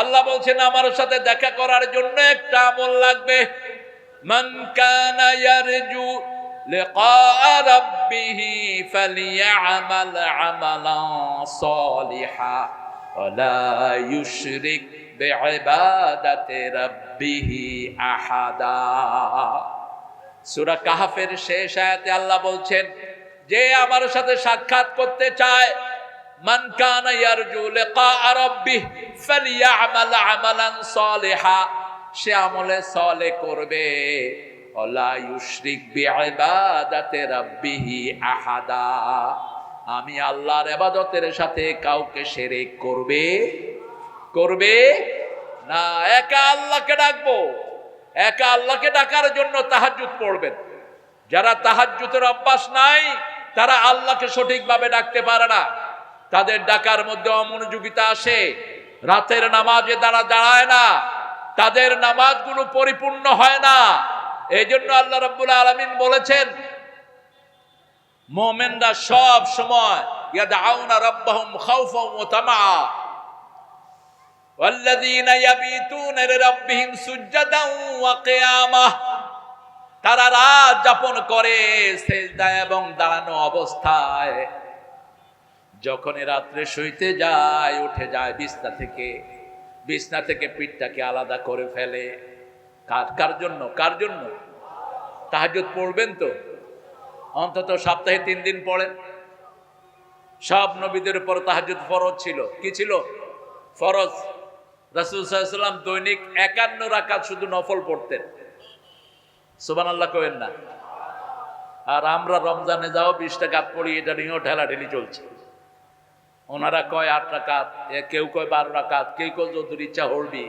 আল্লাহ বলছেন, আমার সাথে দেখা করার জন্য একটা আমল লাগবে। সূরা কাহাফের শেষ আয়াতে আল্লাহ বলছেন, যে আমার সাথে সাক্ষাৎ করতে চায় মান কানা ইয়ারজু লিকা রাব্বিহ ফালিয়ামাল আমালান সালিহা, সে আমলে সলে করবে। ওলা ইউশরিক বিইবাদাতি রাব্বিহি আহাদা, আমি আল্লাহর ইবাদতের সাথে কাউকে শিরক করবে? করবে? না, একা আল্লাহকে ডাকবো। একা আল্লাহকে ডাকার জন্য তাহাজ্জুদ পড়বেন। যারা তাহাজ্জুদের অভ্যাস নাই, তারা আল্লাহকে সঠিকভাবে ডাকতে পারে না। তাদের ডাকার মধ্যে অমনোযোগিতা আসে রাতের নামাজে তারা দাঁড়ায় না তাদের নামাজগুলো পরিপূর্ণ হয় না এই জন্য আল্লাহ রব্বুল আলমিন বলেছেন মোমেনরা সব সময় ইয়াদআউনা রাব্বাহুম খাউফাও ওয়া তামআ والذين يبيتون لربهم سجدا وقياما তারা রাত যাপন করে সেজদায় এবং দাঁড়ানো অবস্থায় যখন রাত্রে শুইতে যায়, উঠে যায়, বিছনা থেকে বিছনা থেকে পিঠটাকে আলাদা করে ফেলে। কার কার জন্য কার জন্য? তাহাজ্জুদ পড়বেন তো? অন্তত সপ্তাহে তিন দিন পড়েন। সব নবীদের উপর তাহাজ্জুদ ফরজ ছিল। কি ছিল? ফরজ। রাসুল দৈনিক একান্ন রাকাত শুধু নফল পড়তেন। সুবান আল্লাহ কবেন না। আর আমরা রমজানে যাও বিশ টাকাত পড়ি, এটা নিয়েও ঠেলাঠেলি চলছে। ওনারা কয় আট রাকাত কেউ কয় বারো রাকাত, কেউ কেউ যদুর ইচ্ছা হরবি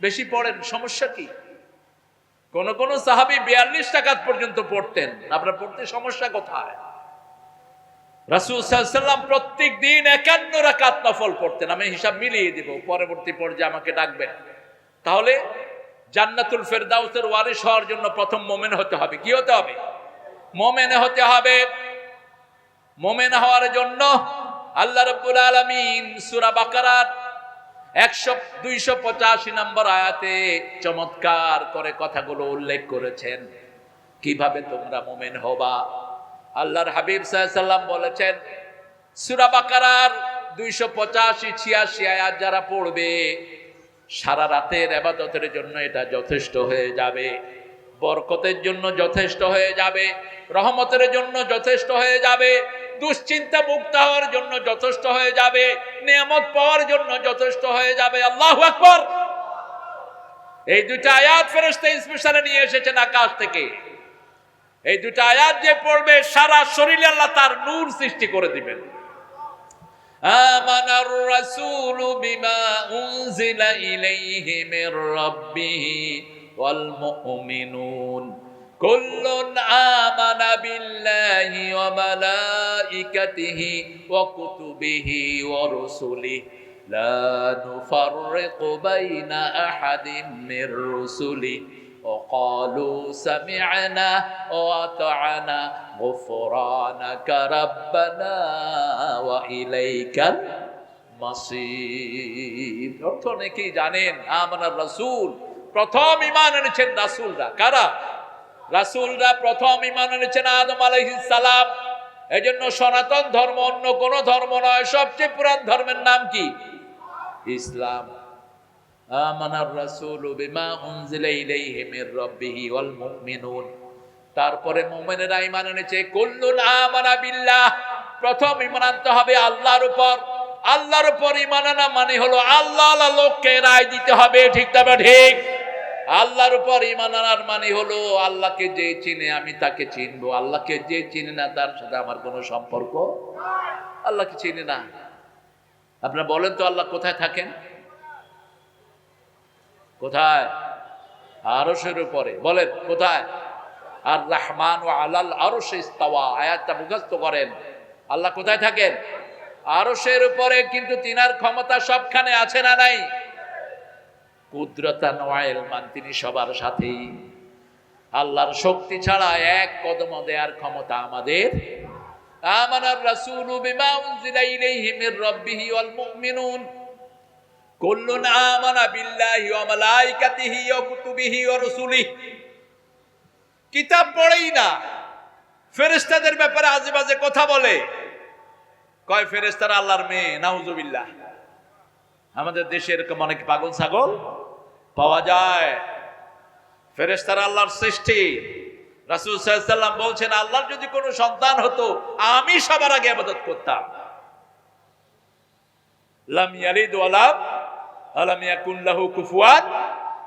বেশি পড়েন, সমস্যা কি? কোন কোন সাহাবি বিয়াল্লিশ টাকাত পর্যন্ত পড়তেন। আপনার পড়তে সমস্যা কোথায়? রাসুল সাল্লাম প্রত্যেক দিন একান্ন রাকাত নফল পড়তেন। আমি হিসাব মিলিয়ে দিব, পরবর্তী পর্যায়ে আমাকে ডাকবেন। তাহলে জান্নাতুল ফেরদাউসের ওয়ারিস হওয়ার জন্য প্রথম মোমেন হতে হবে। কি হতে হবে? মোমেনে হতে হবে, মোমেন হওয়ার জন্য আল্লাহ রব্বুল আলমিন সুরা বাকারার একশো, দুইশো পঁচাশি নম্বর আয়াতে চমৎকার করে কথাগুলো উল্লেখ করেছেন। কীভাবে তোমরা মোমেন হবা? আল্লাহর হাবিব সাল্লাম বলেছেন, সুরা বাকারার দুইশো পঁচাশি, ছিয়াশি আয়াত যারা পড়বে, সারা রাতের আবাদতের জন্য এটা যথেষ্ট হয়ে যাবে, বরকতের জন্য যথেষ্ট হয়ে যাবে, রহমতের জন্য যথেষ্ট হয়ে যাবে দুশ্চিন্তা মুক্ত হওয়ার জন্য যথেষ্ট হয়ে যাবে নিয়ামত পাওয়ার জন্য যথেষ্ট হয়ে যাবে আল্লাহ আকবর এই দুটা আয়াত ফেরেস্তা স্পেশালে নিয়ে এসেছেন আকাশ থেকে এই দুটা আয়াত যে পড়বে সারা শরীরে আল্লাহ তার নূর সৃষ্টি করে দিবেন آمن الرسول بما أنزل إليه من ربه والمؤمنون كل آمن بالله وملائكته وكتبه ورسله لا نفرق بين أحد من رسله وقالوا سمعنا وأطعنا غفرانك ربنا وإليك المصير অর্থ অনেকেই জানেন আমানার রাসূল প্রথম ঈমান এনেছেন রাসূলরা কারা রাসূলরা প্রথম ঈমান এনেছেন আদম সালাম। এজন্য সনাতন ধর্ম অন্য কোন ধর্ম নয়, সবচেয়ে পুরান ধর্মের নাম কি? ইসলাম। আমানার রাসূলু বিমা উনজিলা ইলাইহি মির রাব্বিহি ওয়াল মুমিনুন। তারপরে মুমিনেরা ঈমান এনেছে, কুল্লুন আমানা বিল্লাহ। প্রথম ঈমান আনতে হবে আল্লাহর উপর। আল্লাহর উপর ঈমান আনা মানে হলো আল্লাহ আল্লাহ লোককে রায় দিতে হবে, ঠিক তবে ঠিক? আল্লাহর উপর ইমান আনার মানে হলো আল্লাহকে যে চিনে আমি তাকে চিনবো। আল্লাহকে যে চিনে না তার সাথে আমার কোনো সম্পর্ক আল্লাহকে চিনি না। আপনারা বলেন তো আল্লাহ কোথায় থাকেন? কোথায়? আরশের উপরে। বলেন, কোথায়? আর রহমান ও আলাল আরশ ইস্তাওয়া। আয়াতটা মুখস্থ করেন। আল্লাহ কোথায় থাকেন? আরশের উপরে, কিন্তু তিনার ক্ষমতা সবখানে আছে না নাই? কুদরতা নোয়াইল মান তিনি সবার সাথেই আল্লাহর শক্তি ছাড়া এক কদম দেওয়ার ক্ষমতা আমাদের। আমানার রাসূলু বিমা উনজিলা ইলাইহি মির রাব্বিহি ওয়াল মুমিনুন। কুল্লুন আমানা বিল্লাহি ওয়া মালাইকাতিহি ওয়া কুতুবিহি ওয়া রুসুলিহি। কিতাব পড়েই না, ফেরেশতাদের ব্যাপারে আজেবাজে কথা বলে। কয় ফেরেশতারা, আল্লাহর মেয়ে, নাউজুবিল্লাহ। আমাদের দেশে এরকম অনেক পাগল ছাগল পাওয়া যায়। ফেরেশতারা আল্লাহর সৃষ্টি। রাসূল সাল্লাম বলছেন, আল্লাহর যদি কোনো সন্তান হতো, আমি সবার আগে ইবাদত করতাম। লাম ইয়ালিদ ওয়া লাম, আলাম ইয়াকুন লাহু কুফুয়ান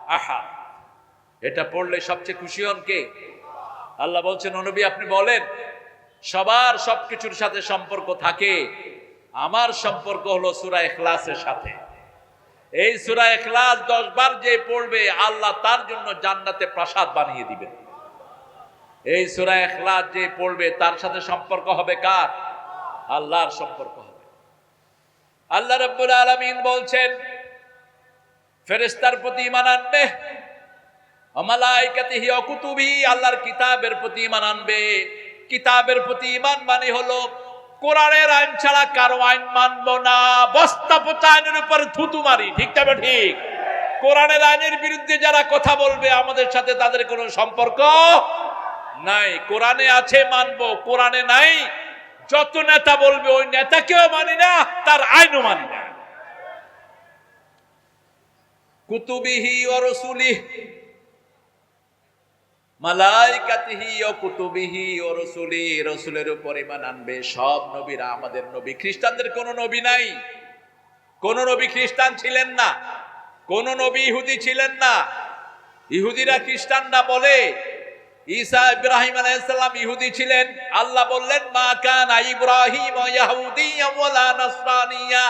আহাদ। এটা পড়লে সবচেয়ে খুশি হন কে? আল্লাহ বলছেন, নবী, আপনি বলেন, সবার সবকিছুর সাথে সম্পর্ক থাকে। আমার সম্পর্ক হলো সুরা এখলাসের সাথে। এই সূরা ইখলাস 10 বার যে পড়বে, আল্লাহ তার জন্য জান্নাতে প্রাসাদ বানিয়ে দিবেন। এই সূরা ইখলাস যে পড়বে, তার সাথে সম্পর্ক হবে কার? আল্লাহর সম্পর্ক হবে। আল্লাহ রাব্বুল আলামিন বলছেন ফেরেস্তার প্রতি ইমান আনবে অমালাইকাতিহি অকুতুবিহি আল্লাহর কিতাবের প্রতি ঈমান আনবে। কিতাবের প্রতি ইমান মানে হলো কোরআনের আইন ছাড়া কারও আইন মানবো না। বস্তা আইনের উপর থুতু মারি, ঠিক তবে ঠিক কোরআনের আইনের বিরুদ্ধে যারা কথা বলবে, আমাদের সাথে তাদের কোনো সম্পর্ক নাই। কোরআনে আছে মানবো, কোরআনে নাই। যত নেতা বলবে, ওই নেতাকেও মানি না, তার আইনও মানি না। কুতুবিহি ও রসুলিহি মালাইকাতিহি ও কুতুবিহি ও রসুলি, রসুলের উপর ইমান আনবে। সব নবীরা আমাদের নবী। খ্রিস্টানদের কোন নবী নাই। কোন নবী খ্রিস্টান ছিলেন না। কোন নবী ইহুদি ছিলেন না। ইহুদিরা খ্রিস্টানরা বলে, ঈসা ইব্রাহিম আলাইহিসসালাম ইহুদি ছিলেন। আল্লাহ বললেন, মা কানা ইব্রাহিম ইয়াহুদিয়্যান ওয়ালা নাসরানিয়া,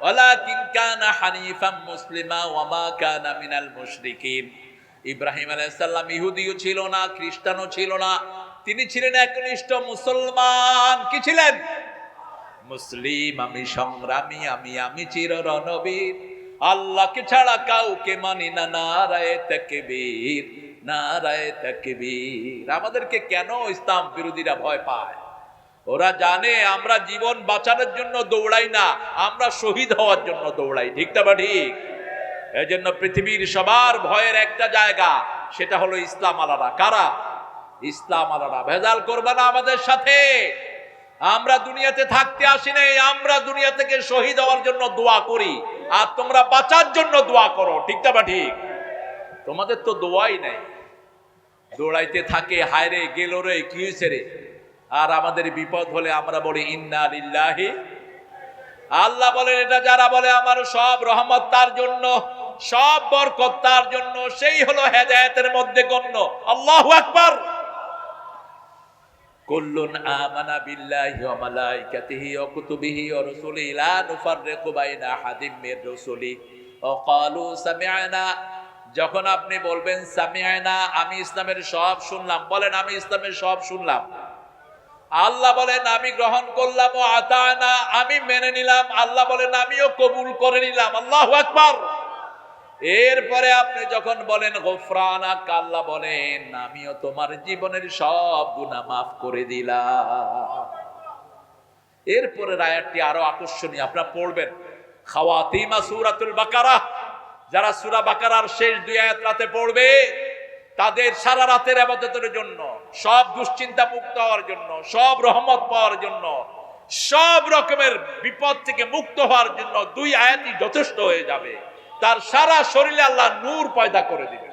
ওয়ালাকিন কানা হানিফাম মুসলিমা, ওয়া মা কানা মিনাল মুশরিকিন। ইব্রাহিম আলাইসাল্লাম ইহুদিও ছিল না, খ্রিস্টানও ছিল না। তিনি ছিলেন একনিষ্ঠ মুসলমান। কি ছিলেন? মুসলিম, আমি সংগ্রামী, আমি আমি চির রণবীর আল্লাহকে ছাড়া কাউকে মানি না, নারায় তাকবীর নারায় তাকবীর। আমাদেরকে কেন ইসলাম বিরোধীরা ভয় পায়? ওরা জানে আমরা জীবন বাঁচানোর জন্য দৌড়াই না, আমরা শহীদ হওয়ার জন্য দৌড়াই। ঠিক না বা ঠিক? এই জন্য পৃথিবীর সবার ভয়ের একটা জায়গা, সেটা হলো ইসলাম আলারা কারা? ইসলাম আলারা ভেজাল করবে না আমাদের সাথে। আমরা দুনিয়াতে থাকতে আসি নাই, আমরা দুনিয়া থেকে শহীদ হওয়ার জন্য দোয়া করি, আর তোমরা বাঁচার জন্য দোয়া করো। ঠিক না বা ঠিক? তোমাদের তো দোয়াই নাই। দৌড়াইতে থাকে, হায়রে গেল রে, কি রে? আর আমাদের বিপদ হলে আমরা বলি, ইন্না আল্লাহ বলেন, এটা যারা বলে, আমার সব রহমত তার জন্য। সব বরকত তার জন্য, সেই হলো হেদায়েতের মধ্যে গণ্য। আল্লাহু আকবার। কুল্লুন আমানা বিল্লাহি ওয়া মালাইকাতিহি ওয়া কুতুবিহি ওয়া রুসুলিহি, লা নুফাররিকু বাইনা আহাদিম মির রুসুলি। ওয়া ক্বালু সামি'না যখন আপনি বলবেন সামি'না আমি ইসলামের সব শুনলাম। বলেন, আমি ইসলামের সব শুনলাম। আল্লাহ বলেন, আমি গ্রহণ করলাম ও আতানা, আমি মেনে নিলাম। আল্লাহ বলেন, আমিও কবুল করে নিলাম। আল্লাহ আকবার। এরপরে আপনি যখন বলেন, গোফরানা আল্লাহ বলেন, আমিও তোমার জীবনের সব গুনাহ মাফ করে দিলাম। এরপরে রায়াতটি আরও আকর্ষণীয়, আপনারা পড়বেন। খাওয়াতিমা সূরাতুল বাকারা, যারা সূরা বাকারার শেষ দুই আয়াত রাতে পড়বে, তাদের সারা রাতের আবাদতের জন্য, সব দুশ্চিন্তা মুক্ত হওয়ার জন্য, সব রহমত পাওয়ার জন্য, সব রকমের বিপদ থেকে মুক্ত হওয়ার জন্য দুই আয়াতই যথেষ্ট হয়ে যাবে। তার সারা শরীরে আল্লাহ নূর পয়দা করে দিবে